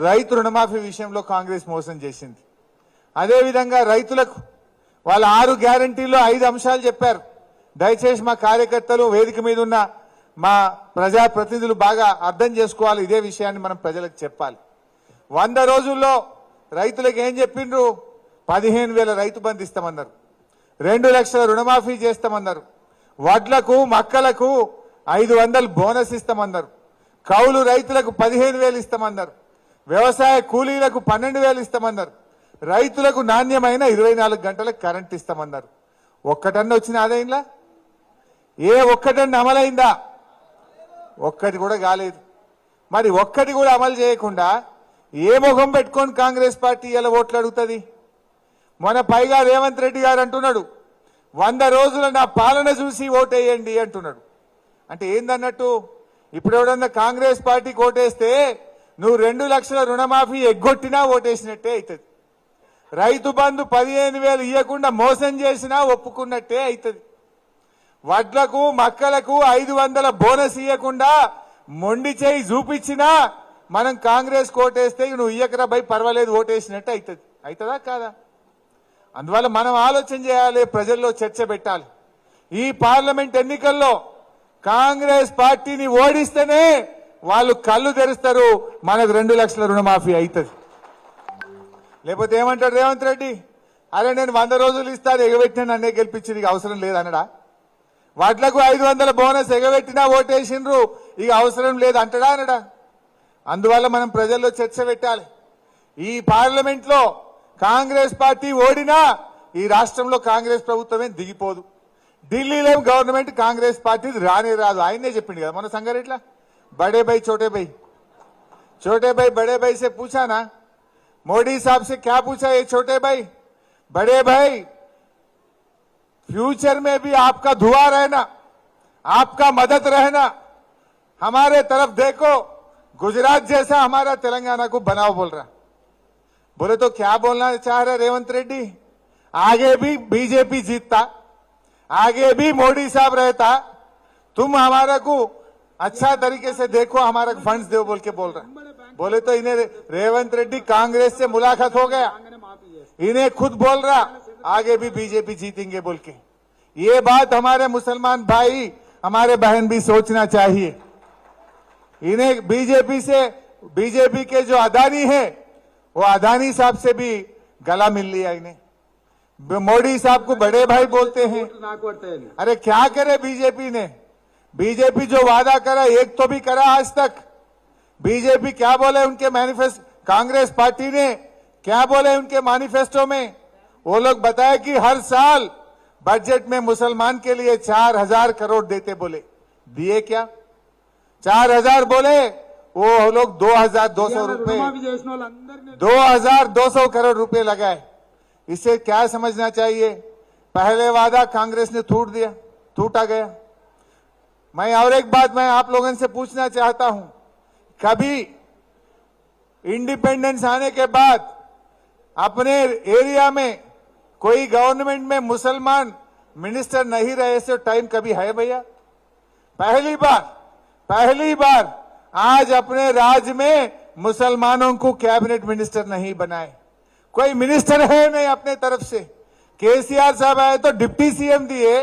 రైతు రుణమాఫీ విషయంలో కాంగ్రెస్ మోసం చేసింది. అదేవిధంగా రైతులకు వాళ్ళ ఆరు గ్యారంటీల్లో ఐదు అంశాలు చెప్పారు. దయచేసి మా కార్యకర్తలు వేదిక మీద ఉన్న మా ప్రజా ప్రతినిధులు బాగా అర్థం చేసుకోవాలి. ఇదే విషయాన్ని మనం ప్రజలకు చెప్పాలి. వంద రోజుల్లో రైతులకు ఏం చెప్పిండ్రు? పదిహేను వేల రైతు బంధు ఇస్తామన్నారు. రెండు లక్షల రుణమాఫీ చేస్తామన్నారు. వడ్లకు మక్కలకు ఐదు వందలు బోనస్ ఇస్తామన్నారు. కౌలు రైతులకు పదిహేను వేలు ఇస్తామన్నారు. వ్యవసాయ కూలీలకు పన్నెండు వేలు ఇస్తామన్నారు. రైతులకు నాణ్యమైన ఇరవై నాలుగు గంటలకు కరెంట్ ఇస్తామన్నారు. ఒక్కటన్న వచ్చిన ఆదాయంలా? ఏ ఒక్కటన్న అమలైందా? ఒక్కటి కూడా కాలేదు. మరి ఒక్కటి కూడా అమలు చేయకుండా ఏ ముఖం పెట్టుకొని కాంగ్రెస్ పార్టీ ఇలా ఓట్లు అడుగుతుంది? మన పైగా రేవంత్ రెడ్డి గారు అంటున్నాడు వంద రోజుల నా పాలన చూసి ఓటేయండి అంటున్నాడు. అంటే ఏందన్నట్టు? ఇప్పుడు ఎవడన్నా కాంగ్రెస్ పార్టీకి ఓటేస్తే నువ్వు రెండు లక్షల రుణమాఫీ ఎగ్గొట్టినా ఓటేసినట్టే అవుతుంది రైతు బంధు పదిహేను వేలు ఇవ్వకుండా మోసం చేసినా ఒప్పుకున్నట్టే అవుతుంది వడ్లకు మక్కలకు ఐదు వందల బోనస్ ఇవ్వకుండా మొండి చేయి చూపించినా మనం కాంగ్రెస్ కోటేస్తే నువ్వు ఇయ్యకరా బై పర్వాలేదు ఓటేసినట్టు అవుతుంది అవుతుందా కాదా? అందువల్ల మనం ఆలోచన చేయాలి ప్రజల్లో చర్చ పెట్టాలి. ఈ పార్లమెంట్ ఎన్నికల్లో కాంగ్రెస్ పార్టీని ఓడిస్తేనే వాళ్ళు కళ్ళు తెరుస్తారు మనకు రెండు లక్షల రుణమాఫీ అవుతుంది లేకపోతే ఏమంటాడు రేవంత్ రెడ్డి? అరే నేను వంద రోజులు ఇస్తాను ఎగబెట్టిన నన్నే గెలిపించింది అవసరం లేదనడా వాట్లకు ఐదు వందల బోనస్ ఎగబెట్టినా ఓటేసిండ్రు ఇక అవసరం లేదు అంటడా అనడా? అందువల్ల మనం ప్రజల్లో చర్చ పెట్టాలి. ఈ పార్లమెంట్లో కాంగ్రెస్ పార్టీ ఓడినా ఈ రాష్ట్రంలో కాంగ్రెస్ ప్రభుత్వమే దిగిపోదు. ఢిల్లీలో గవర్నమెంట్ కాంగ్రెస్ పార్టీ రానే రాదు. ఆయనే చెప్పిండు కదా మన సంగారెట్లా? बड़े भाई, छोटे भाई। छोटे भाई, बड़े भाई से पूछा ना। मोदी साहब से क्या पूछा ये छोटे भाई? बड़े भाई, फ्यूचर में भी आपका धुआँ रहना, आपका मदद रहना, हमारे तरफ़ देखो, गुजरात जैसा हमारा तेलंगाना को बनाओ बोल रहा। बोले तो क्या बोलना चाह रहे रेवंत रेड्डी? आगे भी बीजेपी जीतता, आगे भी मोदी साहब रहता, तुम हमारा को अच्छा तरीके से देखो हमारा फंड्स दो बोल के बोल रहा है। बोले तो इन्हें रेवंत रेड्डी कांग्रेस से मुलाकात हो गया। इन्हें खुद बोल रहा आगे भी बीजेपी जीतेंगे बोल के। ये बात हमारे मुसलमान भाई हमारे बहन भी सोचना चाहिए। इन्हें बीजेपी से बीजेपी के जो अदानी है वो अदानी साहब से भी गला मिल लिया इन्हें। मोदी साहब को बड़े भाई बोलते हैं। अरे क्या करे बीजेपी ने? बीजेपी जो वादा करा एक तो भी करा आज तक। बीजेपी क्या बोले उनके मैनिफेस्ट कांग्रेस पार्टी ने? क्या बोले उनके मैनिफेस्टो में? वो लोग बताए कि हर साल बजट में मुसलमान के लिए चार हज़ार करोड़ देते बोले। दिए क्या? चार हज़ार बोले वो लोग दो हज़ार दो सौ रुपये। दो हज़ार दो सौ करोड़ रुपए लगाए। इसे क्या समझना चाहिए? पहले वादा कांग्रेस ने टूट दिया टूटा गया। मैं और एक बात मैं आप लोगों से पूछना चाहता हूँ। कभी इंडिपेंडेंस आने के बाद अपने एरिया में कोई गवर्नमेंट में मुसलमान मिनिस्टर नहीं रहे से टाइम कभी है भैया? पहली बार पहली बार आज अपने राज्य में मुसलमानों को कैबिनेट मिनिस्टर नहीं बनाए। कोई मिनिस्टर है नहीं अपने तरफ़ से। केसीआर साहब आए तो डिप्टी सीएम दिए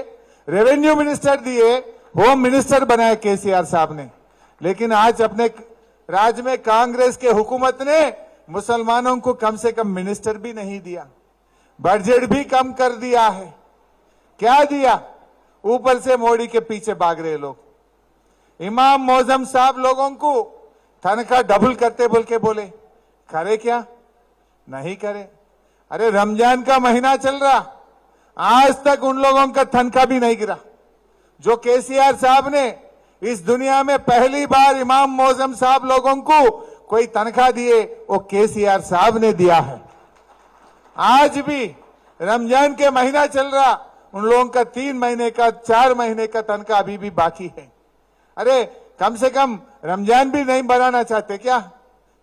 रेवेन्यू मिनिस्टर दिए होम मिनिस्टर बनाए केसीआर साहब ने। लेकिन आज अपने राज्य में कांग्रेस के हुकूमत ने मुसलमानों को कम से कम मिनिस्टर भी नहीं दिया। बजट भी कम कर दिया है। क्या दिया? ऊपर से मोदी के पीछे भाग रहे लोग। इमाम मोजम साहब लोगों को तनख्वाह डबल करते बोल के बोले, करे क्या? नहीं करे। अरे रमज़ान का महीना चल रहा। आज तक उन लोगों का तनख्वाह भी नहीं गिरा। जो केसीआर साहब ने इस दुनिया में पहली बार इमाम मौजम साहब लोगों को कोई तनख्वाह दिए, वो केसीआर साहब ने दिया है। आज भी रमज़ान के महीना चल रहा, उन लोगों का तीन महीने का, चार महीने का तनख्वाह अभी भी बाकी है। अरे, कम से कम रमज़ान भी नहीं बनाना चाहते क्या?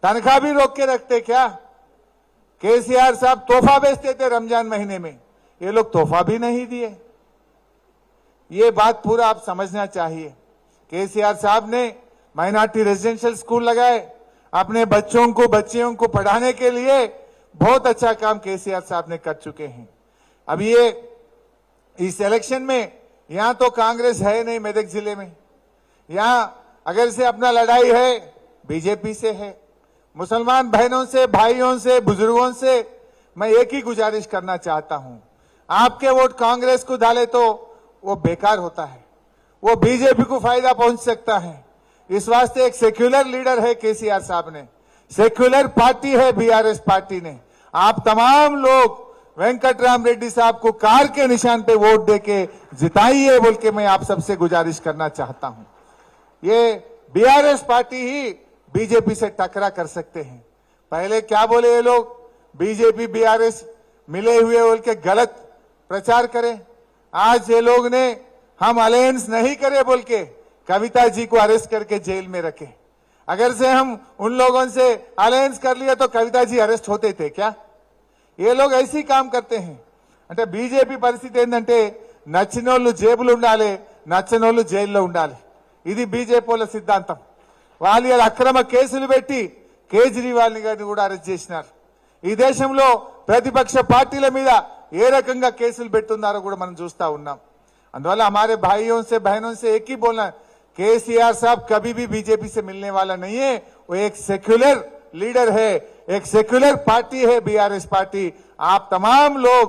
तनख्वाह भी रोक के रखते क्या? केसीआर साहब तोहफा बेचते थे रमज़ान महीने में, ये लोग तोहफा भी नहीं दिए। ये बात पूरा आप समझना चाहिए। केसीआर साहब ने माइनॉरिटी रेजिडेंशियल स्कूल लगाए। अपने बच्चों को, बच्चियों को पढ़ाने के लिए बहुत अच्छा काम केसीआर साहब ने कर चुके हैं। अब ये, इस इलेक्शन में यहाँ तो कांग्रेस है नहीं मेदक ज़िले में। यहाँ अगर से अपना लड़ाई है, बीजेपी से है। मुसलमान बहनों से, भाइयों से, बुज़ुर्गों से मैं एक ही गुजारिश करना चाहता हूँ। आपके वोट कांग्रेस को डाले तो वो बेकार होता है। वो बीजेपी को फ़ायदा पहुँच सकता है। इस वास्ते एक सेक्युलर लीडर है केसीआर साहब ने। सेक्युलर पार्टी है बीआरएस पार्टी ने। आप तमाम लोग वेंकटराम रेड्डी साहब को कार के निशान पे वोट देके जिताइए बोल के मैं आप सबसे गुजारिश करना चाहता हूँ। ये बीआरएस पार्टी ही बीजेपी से टकरा कर सकते हैं। पहले क्या बोले ये लोग? बीजेपी बीआरएस मिले हुए बोल के गलत प्रचार करें। आज ये लोग ने हम अलायंस नहीं करे बोल के कविता जी को अरेस्ट करके जेल में रखे। अगर से हम उन लोगों से अलायंस कर लिया तो कविता जी अरेस्ट होते थे क्या? ये लोग ऐसी काम करते हैं। అంటే బీజేపీ పరిస్థితి ఏంటంటే నచ్చినోళ్ళు జేబులు ఉండాలి నచ్చినోళ్ళు జైల్లో ఉండాలి ఇది బీజేపీల సిద్ధాంతం వాళ్ళు అక్రమ కేసులు పెట్టి కేజ్రీవాల్ని గారిని కూడా అరెస్ట్ చేసినారు ఈ దేశంలో ప్రతిపక్ష పార్టీల మీద ఏ రకంగా కేసులు పెట్టున్నారో కూడా మనం చూస్తా ఉన్నాం అందువల్ల हमारे भाइयों से बहनों से एक ही बोलना केसीआर साहब कभी भी बीजेपी से मिलने वाला नहीं है वो एक सेक्युलर लीडर है एक सेक्युलर पार्टी है बीआरएस पार्टी आप तमाम लोग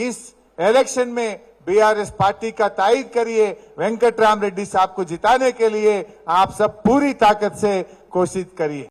इस इलेक्शन में बीआरएस पार्टी का तायद करिए वेंकटराम रेड्डी साहब को जिताने के लिए आप सब पूरी ताकत से कोशिश करिए